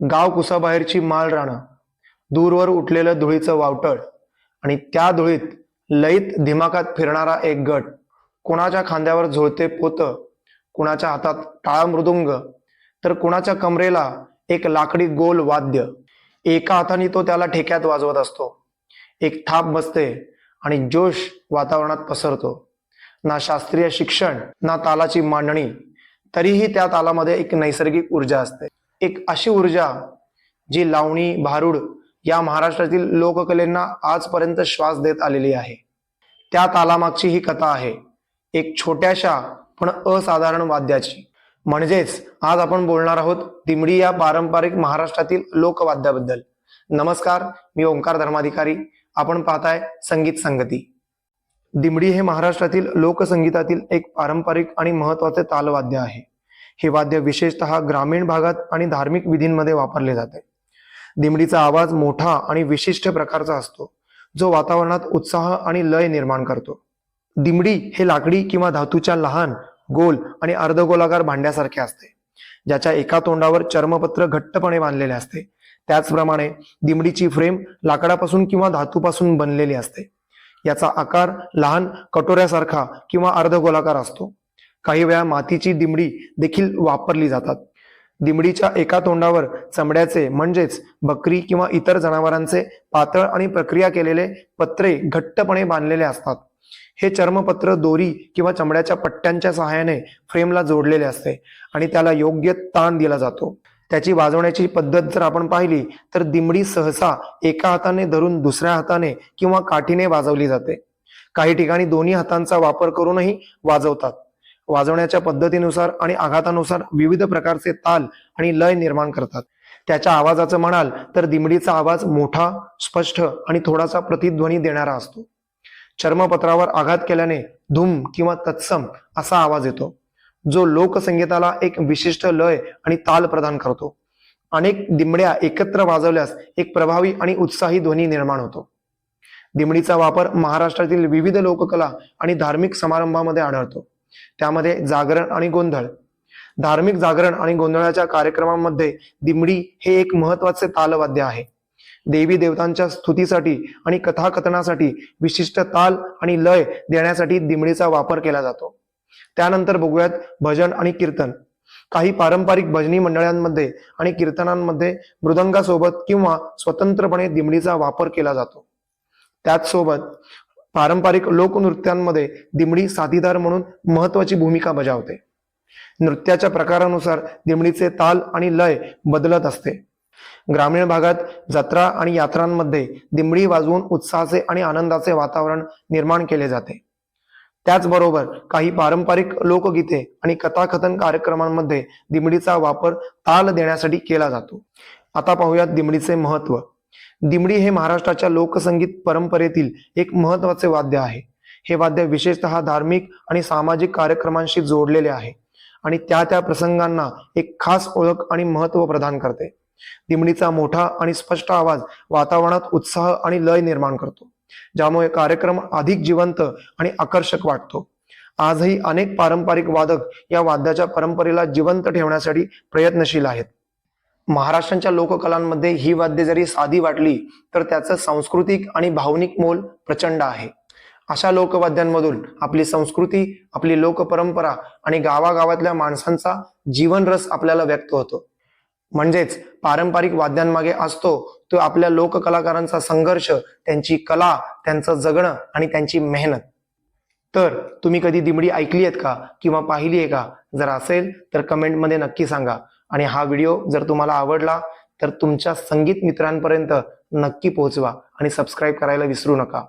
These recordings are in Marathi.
गाव कुसाबाहेरची माळ राणं दूरवर उठलेलं धुळीचं वावटळ आणि त्या धुळीत लईत धिमाकात फिरणारा एक गट. कुणाच्या खांद्यावर झुळते पोत कुणाच्या हातात टाळा मृदुंग तर कुणाच्या कमरेला एक लाकडी गोल वाद्य. एका हाताने तो त्याला ठेक्यात वाजवत असतो. एक थाप बसते आणि जोश वातावरणात पसरतो. ना शास्त्रीय शिक्षण ना तालाची मांडणी तरीही त्या तालामध्ये एक नैसर्गिक ऊर्जा असते. एक अशी ऊर्जा जी लावणी भारुड या महाराष्ट्रातील लोककलेंना आजपर्यंत श्वास देत आलेली आहे. त्या तालामागची ही कथा आहे. एक छोट्याशा पण असाधारण वाद्याची. म्हणजेच आज आपण बोलणार आहोत दिमडी या पारंपरिक महाराष्ट्रातील लोकवाद्याबद्दल. नमस्कार मी ओंकार धर्माधिकारी. आपण पाहताय संगीत संगती. दिमडी हे महाराष्ट्रातील लोकसंगीतातील एक पारंपरिक आणि महत्त्वाचे तालवाद्य आहे. हे वाद्य विशेषतः ग्रामीण भागात आणि धार्मिक विधींमध्ये वापरले जाते. दिमडीचा आवाज मोठा आणि विशिष्ट प्रकारचा असतो जो वातावरणात उत्साह आणि लय निर्माण करतो. दिमडी हे लाकडी किंवा धातूच्या लहान गोल आणि अर्धगोलाकार भांड्यासारखे असते ज्याच्या एका तोंडावर चर्मपत्र घट्टपणे बांधलेले असते. त्याचप्रमाणे दिमडीची फ्रेम लाकडापासून किंवा धातूपासून बनलेली असते. याचा आकार लहान कटोऱ्यासारखा किंवा अर्धगोलाकार असतो. काही वेळा मातीची दिमडी देखील वापरली जातात. दिमडीच्या एका तोंडावर चमड्याचे म्हणजेच बकरी किंवा इतर जनावरांचे पातळ आणि प्रक्रिया केलेले पत्रे घट्टपणे बांधलेले असतात. हे चर्मपत्र दोरी किंवा चमड्याच्या पट्ट्यांच्या सहाय्याने फ्रेमला जोडलेले असते आणि त्याला योग्य ताण दिला जातो. त्याची वाजवण्याची पद्धत जर आपण पाहिली तर दिमडी सहसा एका हाताने धरून दुसऱ्या हाताने किंवा काठीने वाजवली जाते. काही ठिकाणी दोन्ही हातांचा वापर करूनही वाजवतात. वाजवण्याच्या पद्धतीनुसार आणि आघातानुसार विविध प्रकारचे ताल आणि लय निर्माण करतात. त्याच्या आवाजाचं म्हणाल तर दिमडीचा आवाज मोठा स्पष्ट आणि थोडासा प्रतिध्वनी देणारा असतो. चर्मपत्रावर आघात केल्याने धूम किंवा तत्सम असा आवाज येतो जो लोकसंगीताला एक विशिष्ट लय आणि ताल प्रदान करतो. अनेक दिमड्या एकत्र वाजवल्यास एक प्रभावी आणि उत्साही ध्वनी निर्माण होतो. दिमडीचा वापर महाराष्ट्रातील विविध लोककला आणि धार्मिक समारंभामध्ये आढळतो. त्यामध्ये जागरण आणि गोंधळ. धार्मिक जागरण आणि गोंधळाच्या कार्यक्रमांमध्ये दिमडी हे एक महत्त्वाचे तालवाद्य आहे. देवी देवतांच्या स्तुतीसाठी आणि कथाकथनासाठी विशिष्ट ताल आणि लय देण्यासाठी दिमडीचा वापर केला जातो. त्यानंतर बघूयात भजन आणि कीर्तन. काही पारंपरिक भजनी मंडळांमध्ये आणि कीर्तनांमध्ये मृदंगासोबत किंवा स्वतंत्रपणे दिमडीचा वापर केला जातो. त्याचसोबत पारंपरिक लोकनृत्यांमध्ये दिमडी साथीदार म्हणून महत्वाची भूमिका बजावते. नृत्याच्या प्रकारानुसार दिमडीचे ताल आणि लय बदलत असते. ग्रामीण भागात जत्रा आणि यात्रांमध्ये दिमडी वाजवून उत्साहाचे आणि आनंदाचे वातावरण निर्माण केले जाते. त्याचबरोबर काही पारंपरिक लोकगीते आणि कथाकथन कार्यक्रमांमध्ये दिमडीचा वापर ताल देण्यासाठी केला जातो. आता पाहूयात दिमडीचे महत्त्व दिमडी हे महाराष्ट्राच्या लोकसंगीत परंपरेतील एक महत्त्वाचे वाद्य आहे. हे वाद्य विशेषतः धार्मिक आणि सामाजिक कार्यक्रमांशी जोडलेले आहे आणि त्या त्या प्रसंगांना एक खास ओळख आणि महत्त्व प्रदान करते. दिमडीचा मोठा आणि स्पष्ट आवाज वातावरणात उत्साह आणि लय निर्माण करतो. ज्यामुळे कार्यक्रम अधिक जिवंत आणि आकर्षक वाटतो. आजही अनेक पारंपरिक वादक या वाद्याच्या परंपरेला जिवंत ठेवण्यासाठी प्रयत्नशील आहेत. महाराष्ट्राच्या लोककलांमध्ये ही वाद्य जरी साधी वाटली तर त्याचं सांस्कृतिक आणि भावनिक मोल प्रचंड आहे. अशा लोकवाद्यांमधून आपली संस्कृती आपली लोकपरंपरा आणि गावागावातल्या माणसांचा जीवनरस आपल्याला व्यक्त होतो. म्हणजेच पारंपरिक वाद्यांमागे असतो तो आपल्या लोककलाकारांचा संघर्ष त्यांची कला त्यांचं जगणं आणि त्यांची मेहनत. तर तुम्ही कधी दिमडी ऐकली आहेत का किंवा पाहिली आहे का? जर असेल तर कमेंटमध्ये नक्की सांगा. आणि हा व्हिडिओ जर तुम्हाला आवडला तर तुमच्या संगीत मित्रांपर्यंत नक्की पोहोचवा आणि सबस्क्राईब करायला विसरू नका.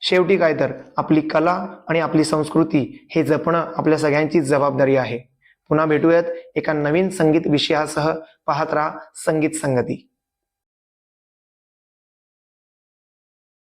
शेवटी काय तर आपली कला आणि आपली संस्कृती हे जपणं आपल्या सगळ्यांची जबाबदारी आहे. पुन्हा भेटूयात एका नवीन संगीत विषयासह. पाहत राहा संगीत संगती.